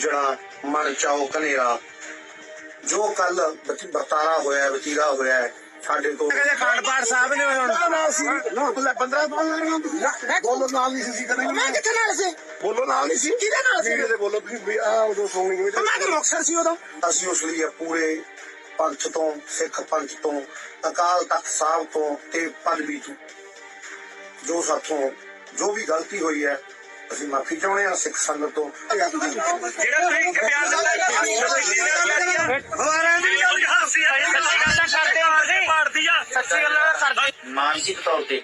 ਜਣਾ ਮਨ ਚਾਓ ਕਨੇਰਾ ਜੋ ਕੱਲ ਬਤਾਰਾ ਹੋਇਆ ਹੈ, ਵਤੀਰਾ ਹੋਇਆ ਸਾਡੇ ਤੋਂ ਕਹਿੰਦੇ ਖੰਡ ਪਾਠ ਸਾਹਿਬ ਨੇ ਹੁਣ। ਨਾ ਨਾ ਸੀ ਨਾ ਬੋਲੇ 15 ਬੋਲੋ ਨਾਲ ਨਹੀਂ ਸੀ ਕਰਾਂਗੇ ਮੈਂ ਕਿੱਥੇ ਨਾਲ ਸੀ? ਬੋਲੋ ਨਾਲ ਨਹੀਂ ਸੀ। ਕਿਹਦੇ ਨਾਲ ਸੀ? ਤੇ ਬੋਲੋ ਵੀ ਆ ਉਦੋਂ ਸੌਣੀ ਕੋਈ ਮੈਂ ਤਾਂ ਮੁਕਤਸਰ ਸੀ ਉਦੋਂ। ਅਸੀਂ ਉਸ ਲਈ ਪੂਰੇ ਪੰਥ ਤੋਂ ਸਿੱਖ ਪੰਥ ਤੋਂ ਅਕਾਲ ਤਖਤ ਸਾਹਿਬ ਤੋਂ ਤੇ ਪਦਵੀ ਤੋਂ ਜੋ ਸਾਥੋਂ ਜੋ ਵੀ ਗਲਤੀ ਹੋਈ ਹੈ ਅਸੀਂ ਮਾਫੀ ਚਾਹੁੰਦੇ ਹਾਂ ਸਿੱਖ ਸੰਗਤ ਤੋਂ ਜਿਹੜਾ ਤੁਸੀਂ ਪਿਆਰ ਦਿੱਤਾ ਹਵਾਰਾਂ ਦੀ ਹਾਸੀ ਆਈ ਗੱਲਾਂ ਕਰਦੇ ਹੋ ਅਸੀਂ ਪਾੜਦੀ ਆ ਸੱਚੀ ਗੱਲਾਂ ਕਰਦੇ ਮਾਨਸਿਕ ਤੌਰ ਤੇ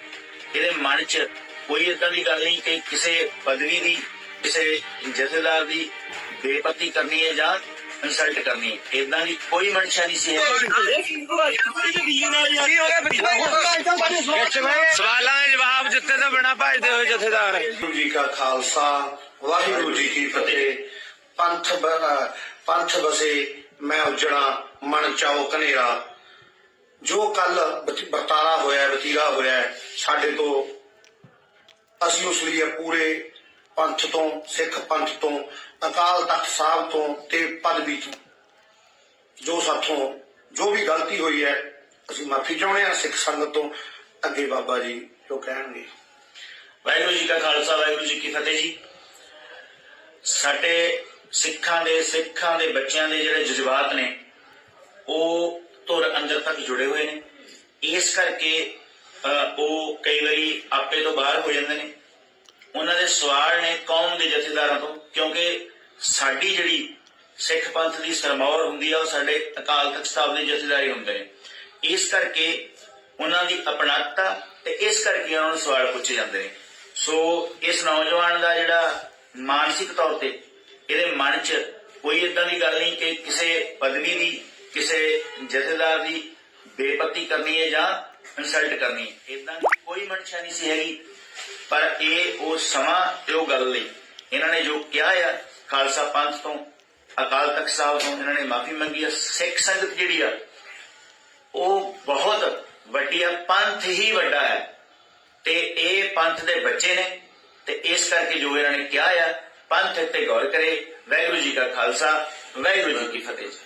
ਇਹਦੇ ਮਨ 'ਚ ਕੋਈ ਇਦਾਂ ਦੀ ਗੱਲ ਨਹੀਂ ਕਿ ਕਿਸੇ ਪਦਵੀ ਦੀ ਕਿਸੇ ਜਥੇਦਾਰ ਦੀ ਬੇਪਤੀ ਕਰਨੀ ਹੈ ਜਾਂ ਇਨਸਲਟ ਕਰਨੀ ਹੈ ਇਦਾਂ ਦੀ ਕੋਈ ਮਨਸ਼ਾ ਨਹੀਂ ਸੀ ਦਿੱਤੇ ਤੋਂ ਬਿਨਾ ਭਜਦੇ ਹੋਏ ਜਥੇਦਾਰ। ਵਾਹਿਗੁਰੂ ਜੀ ਕਾ ਖਾਲਸਾ, ਵਾਹਿਗੁਰੂ ਜੀ ਕੀ ਫਤਿਹ। ਪੰਥ ਬ- ਅਹ ਪੰਥ ਬਸੇ ਮੈਂ ਉਜੜਾ ਮਨ ਚਾਓ ਕਨੇਰਾ ਜੋ ਕੱਲ ਬਤਾਰਾ ਹੋਇਆ ਵਤੀਰਾ ਹੋਇਆ, ਸਾਡੇ ਤੋਂ ਅਸੀਂ ਉਸ ਲਈ ਪੂਰੇ ਪੰਥ ਤੋਂ, ਸਿੱਖ ਪੰਥ ਤੋਂ, ਅਕਾਲ ਤਖਤ ਸਾਹਿਬ ਤੋਂ ਤੇ ਪਦਵੀ ਤੋਂ ਜੋ ਸਾਥੋਂ ਜੋ ਵੀ ਗਲਤੀ ਹੋਈ ਹੈ, ਅਸੀਂ ਮਾਫੀ ਚਾਹੁੰਦੇ ਹਾਂ ਸਿੱਖ ਸੰਗਤ ਤੋਂ। ਅੱਗੇ ਬਾਬਾ ਜੀ ਜੋ ਕਹਿਣਗੇ? ਵਾਹਿਗੁਰੂ ਜੀ ਕਾ ਖਾਲਸਾ, ਵਾਹਿਗੁਰੂ ਜੀ ਕੀ ਫਤਿਹ ਜੀ। ਸਾਡੇ ਸਿੱਖਾਂ ਦੇ ਸਿੱਖਾਂ ਦੇ ਬੱਚਿਆਂ ਦੇ ਜਿਹੜੇ ਜਜ਼ਬਾਤ ਨੇ, ਉਹ ਧੁਰ ਅੰਦਰ ਤੱਕ ਜੁੜੇ ਹੋਏ ਨੇ। ਇਸ ਕਰਕੇ ਉਹ ਕਈ ਵਾਰੀ ਆਪੇ ਤੋਂ ਬਾਹਰ ਹੋ ਜਾਂਦੇ ਨੇ। ਉਹਨਾਂ ਦੇ ਸਵਾਲ ਨੇ ਕੌਮ ਦੇ ਜਥੇਦਾਰਾਂ ਤੋਂ, ਕਿਉਂਕਿ ਸਾਡੀ ਜਿਹੜੀ ਸਿੱਖ ਪੰਥ ਦੀ ਸਰਮੌਰ ਹੁੰਦੀ ਆ, ਉਹ ਸਾਡੇ ਅਕਾਲ ਤਖਤ ਸਾਹਿਬ ਦੇ ਜਥੇਦਾਰੀ ਹੁੰਦੇ ਨੇ। ਇਸ ਕਰਕੇ ਉਹਨਾਂ ਦੀ ਅਪਣਾਤਾ ਤੇ ਇਸ ਕਰਕੇ ਉਹਨਾਂ ਨੂੰ ਸਵਾਲ ਪੁੱਛੇ ਜਾਂਦੇ ਨੇ। ਸੋ ਇਸ ਨੌਜਵਾਨ ਦਾ ਜਿਹੜਾ ਮਾਨਸਿਕ ਤੌਰ ਤੇ ਇਹਦੇ ਮਨ 'ਚ ਕੋਈ ਇਦਾਂ ਦੀ ਗੱਲ ਨਹੀਂ ਕਿ ਕਿਸੇ ਪਦਵੀ ਦੀ, ਕਿਸੇ ਜਥੇਦਾਰ ਦੀ ਬੇਪਤੀ ਕਰਨੀ ਹੈ ਜਾਂ ਇਨਸਲਟ ਕਰਨੀ ਹੈ। ਇਦਾਂ ਦੀ ਕੋਈ ਮਨਸ਼ਾ ਨਹੀਂ ਸੀ ਹੈਗੀ। ਪਰ ਇਹ ਉਹ ਸਮਾਂ ਤੇ ਉਹ ਗੱਲ ਲਈ ਇਹਨਾਂ ਨੇ ਜੋ ਕਿਹਾ ਆ, ਖਾਲਸਾ ਪੰਥ ਤੋਂ, ਅਕਾਲ ਤਖਤ ਸਾਹਿਬ ਤੋਂ ਇਹਨਾਂ ਨੇ ਮਾਫੀ ਮੰਗੀ ਆ। ਸਿੱਖ ਸੰਗਤ ਜਿਹੜੀ ਆ, ਉਹ ਬਹੁਤ ਵੱਡੀ ਆ ਪੰਥ ਹੀ ਵੱਡਾ ਹੈ। ਤੇ ਇਹ ਪੰਥ ਦੇ ਬੱਚੇ ਨੇ, ਤੇ ਇਸ ਕਰਕੇ ਜੋ ਇਹਨਾਂ ਨੇ ਕਿਹਾ ਆ, ਪੰਥ ਤੇ ਗੌਰ ਕਰੇ, ਵਾਹਿਗੁਰੂ ਜੀ ਕਾ ਖਾਲਸਾ, ਵਾਹਿਗੁਰੂ ਜੀ ਕੀ ਫਤਿਹ ਜੀ।